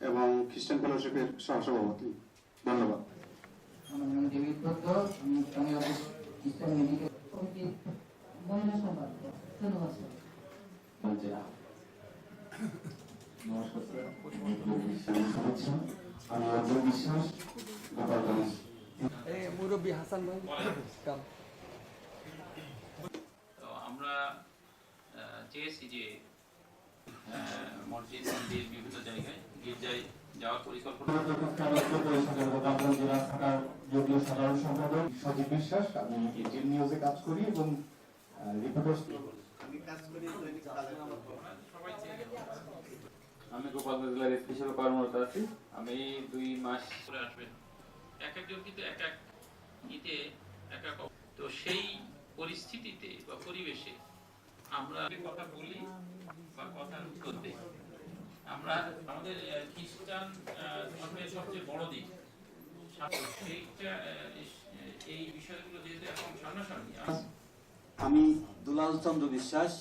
এবং খ্রিস্টান ফেলোশিপের সহসভাপতি। ধন্যবাদ। আমার নমস্কার বিশ্বাস মুরব্বী হাসান ভাই আমরা চেয়েছি যে মসজিদ মন্দির বিভিন্ন জায়গায় গির্জায় যাওয়ার পরিকল্পনা। জেলা সাধারণ সম্পাদক সজীব বিশ্বাস আমি নিউজে কাজ করি এবং রিপোর্টার্স। আমি গোপালগঞ্জ জেলার এসপি হিসেবে কর্মরত আছি। আমি দুই মাস করে আসবেন এক একজন কিন্তু এক এক ইতে এক এক তো সেই পরিস্থিতিতে বা পরিবেশে আমরা কথা বলি বা কথার উত্তর দিই আমরা আমাদের খ্রিস্টান আহ, ধর্মের সবচেয়ে বড় দিক। সেইটা এই বিষয়গুলো যেহেতু এখন সামনাসামনি আমি দুলাল চন্দ্র বিশ্বাস